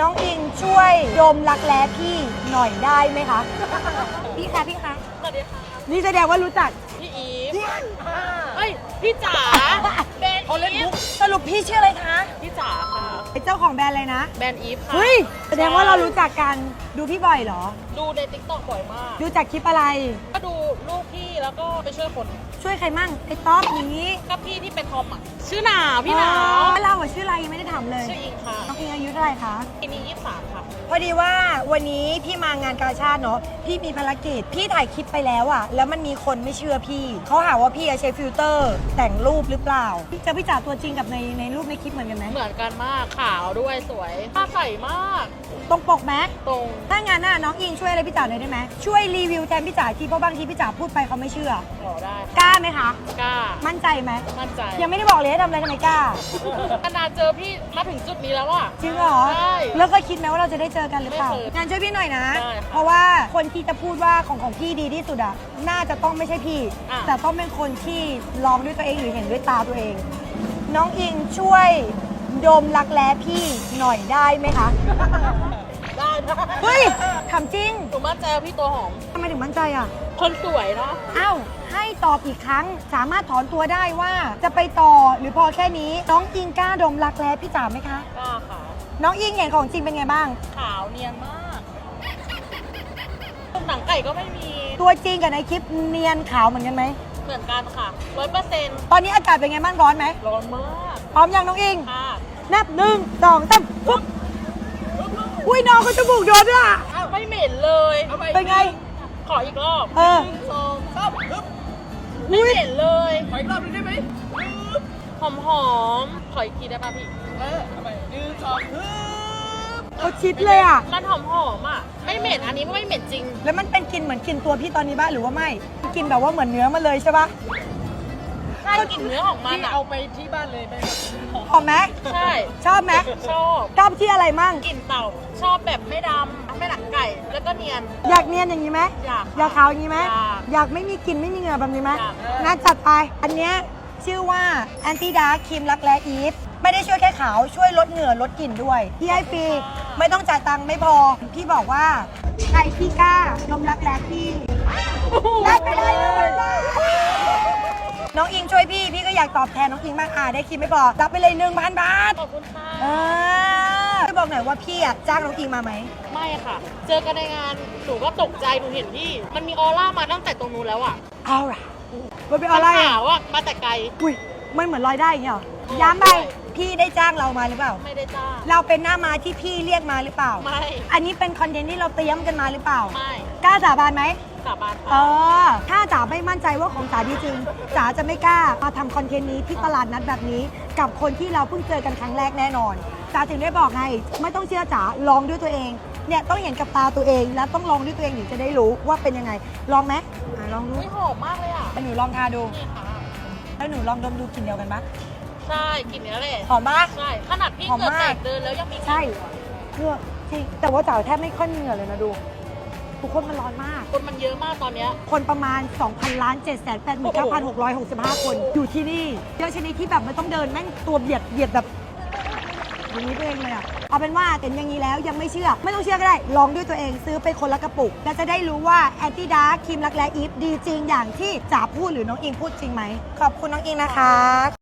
น้องอิงช่วยดมรักแร้พี่หน่อยได้ไหมคะ พี่คะพี่คะสวัสดีค่ะนี่แสดงว่ารู้จักพี่อีฟเฮ้ย พี่จ๋า แบรนด์อีฟสรุปพี่ชื่ออะไรคะพี่จ๋าค่ะเป็นเจ้าของแบรนด์อะไรนะ แบรนด์อีฟค่ะเฮ้ย แสดงว่าเรารู้จักกัน ดูพี่บ่อยเหรอ ดูในติ๊กต็อกบ่อยมาก ดูจากคลิปอะไร ก็ดูลูกพี่แล้วก็ไปช่วยคน ช่วยใครมั่งไอ้ต๊อบอย่างนี้ก็พี่ที่เป็นทอมอะ ชื่อหนาวพี่หนาวอ๋อเราอะชื่ออะไรยังไม่ได้ถามเลยชื่ออิงค่ะน้องอิงอายุเท่าไหร่คะอินนี่ยี่สามค่ะ พอดีว่าวันนี้พี่มางานกาชาติเนาะ พี่มีภารกิจ พี่ถ่ายคลิปไปแล้วอะแล้วมันมีคนไม่เชื่อพี่ เขาหาว่าพี่อะใช้ฟิลเตอร์ แต่งรูปหรือเปล่าเจอพี่จ๋าตัวจริงกับในในรูปในคลิปเหมือนกันไหมเหมือนกันมากขาวด้วยสวยผ้าใสมากตรงปกไหมตรงถ้างานหน้าน้องอิงช่วยอะไรพี่จ๋าหน่อยได้ไหมช่วยรีวิวแทนพี่จ๋าทีเพราะบางทีพี่จ๋าพูดไปเขาไม่เชื่อหล่อได้กล้าไหมคะกล้ามั่นใจไหมมั่นใจยังไม่ได้บอกเลยให้ทำอะไรทำไมกล้านานๆเจอพี่มาถึงจุดนี้แล้วอะจริงเหรอใช่แล้วก็คิดไหมว่าเราจะได้เจอกันหรือเปล่าไม่เคยงานช่วยพี่หน่อยนะได้ค่ะเพราะว่าคนที่จะพูดว่าของของพี่ดีที่สุดอะน่าจะต้องไม่ใช่พี่อะแต่ต้องเป็นคนที่ลองด้วยตัวเองหรือเห็นด้วยตาตัวเอง น้องอิงช่วยดมรักแร้พี่หน่อยได้ไหมคะ ได้ได้เฮ้ยถามจริงหนูมั่นใจว่าพี่ตัวหอม ทำไมถึงมั่นใจอะคนสวยเนาะเอ้าให้ตอบอีกครั้งสามารถถอนตัวได้ว่าจะไปต่อหรือพอแค่นี้ น้องอิงกล้าดมรักแร้พี่จ๋าไหมคะ กล้าค่ะน้องอิงเห็นของจริงเป็นไงบ้าง ขาวเนียนมากหนังไก่ก็ไม่มี ตัวจริงกับในคลิปเนียนขาวเหมือนกันไหม เหมือนกันค่ะร้อยเปอร์เซ็นต์ตอนนี้อากาศเป็นไงบ้างร้อนไหมร้อนมากพร้อมยังน้องอิงค่ะนับหนึ่งสองสามปุ๊บอุ้ยน้องเขาจมูกโดนด้วยอะอ้าวไม่เหม็นเลยเป็นไง ขออีกรอบเออ หนึ่งสองสามฮึบไม่เหม็นเลยขออีกรอบนึงได้ไหมหอมหอมๆขออีกทีได้ป่ะพี่ เออทำไมหนึ่งสองฮึบ เขาชิดเลยอะ มันหอมหอมๆอะ ไม่เหม็น อันนี้ไม่เหม็นจริง แล้วมันเป็นกลิ่นเหมือนกลิ่นตัวพี่ตอนนี้บ้างหรือว่าไม่กลิ่นแบบว่าเหมือนเนื้อมาเลยใช่ปะใช่กลิ่นเนื้อของมันอะ เอาไปที่บ้านเลยไหมหอมไหมใช่ ชอบไหมชอบชอบที่อะไรมั่ง กลิ่นเต่า ชอบแบบไม่ดำไม่หนักไก่ แล้วก็เนียน อยากเนียนอย่างนี้ไหมอยากอยากขาวอย่างนี้ไหมอยากอยากไม่มีกลิ่นไม่มีเหงื่อแบบนี้ไหมอยากงั้นจัดไป อันเนี้ยชื่อว่า anti dark ครีมรักแร้อีฟไม่ได้ช่วยแค่ขาว ช่วยลดเหงื่อลดกลิ่นด้วยพี่ให้ฟรี ไม่ต้องจ่ายตังค์ไม่พอ พี่บอกว่า ใครพี่กล้านมรักแร้พี่ได้ไปเลยน้องอิงช่วยพี่ พี่ก็อยากตอบแทนน้องอิงมากอ่าได้ครีมไม่พอรับไปเลยหนึ่งพันบาทขอบคุณค่ะเออพี่บอกหน่อยว่าพี่อะจ้างน้องอิงมาไหม ไม่ค่ะ เจอกันในงานหนูก็ตกใจหนูเห็นพี่ มันมีออร่ามาตั้งแต่ตรงนู้นแล้วอะเอาล่ะมันเป็นอะไรมันอะขาวอะมาแต่ไกล อุ้ยมันเหมือนลอยได้อย่างเงี้ยเหรอย้ำไป พี่ได้จ้างเรามาหรือเปล่า ไม่ได้จ้างเราเป็นหน้ามาที่พี่เรียกมาหรือเปล่า ไม่อันนี้เป็นคอนเทนต์ที่เราเตรียมกันมาหรือเปล่า ไม่กล้าสาบานไหมสาบานเอค่ะอถ้าจ๋าไม่มั่นใจว่าของจ๋าดีจริงจ๋าจะไม่กล้ามาทำคอนเทนต์นี้ที่ตลาดนัดแบบนี้ กับคนที่เราเพิ่งเจอกันครั้งแรกแน่นอนจ๋าถึงได้บอกไง ไม่ต้องเชื่อจ๋าลองด้วยตัวเองเนี่ยต้องเห็นกับตาตัวเอง และต้องลองด้วยตัวเองถึงจะได้รู้ว่าเป็นยังไง ลองไหมอะลองดูอุ้ยหอมมากเลยอะแล้วหนูลองทาดูนี่ค่ะแล้วหนูลองดมดูกลิ่นเดียวกันปะ ใช่กลิ่นเนี้ยแหละหอมปะ ใช่ ขนาดพี่หอมเกิดมากแตกเดินแล้วยังมีกลิ่นใช่เพื่อจริงแต่ว่าจ๋าแทบไม่ค่อยมีเหงื่อเลยนะดู ทุกคนมันร้อนมาก คนมันเยอะมากตอนเนี้ย คนประมาณ 2,000ล้าน7 8 9 6 6 5 คน อยู่ที่นี่เยอะชนิดที่แบบไม่ต้องเดินแม่งตัวเบียดเบียดแบบอย่างนี้ตัวเองเลยอะเอาเป็นว่าเต็นอย่างนี้แล้วยังไม่เชื่อ ไม่ต้องเชื่อก็ได้ ลองด้วยตัวเองซื้อไปคนละกระปุก แล้วจะได้รู้ว่าแอนตี้ดาร์ครีมรักแร้อีฟดีจริงอย่างที่จ๋าพูดหรือน้องอิงพูดจริงไหมขอบคุณน้องอิงนะคะ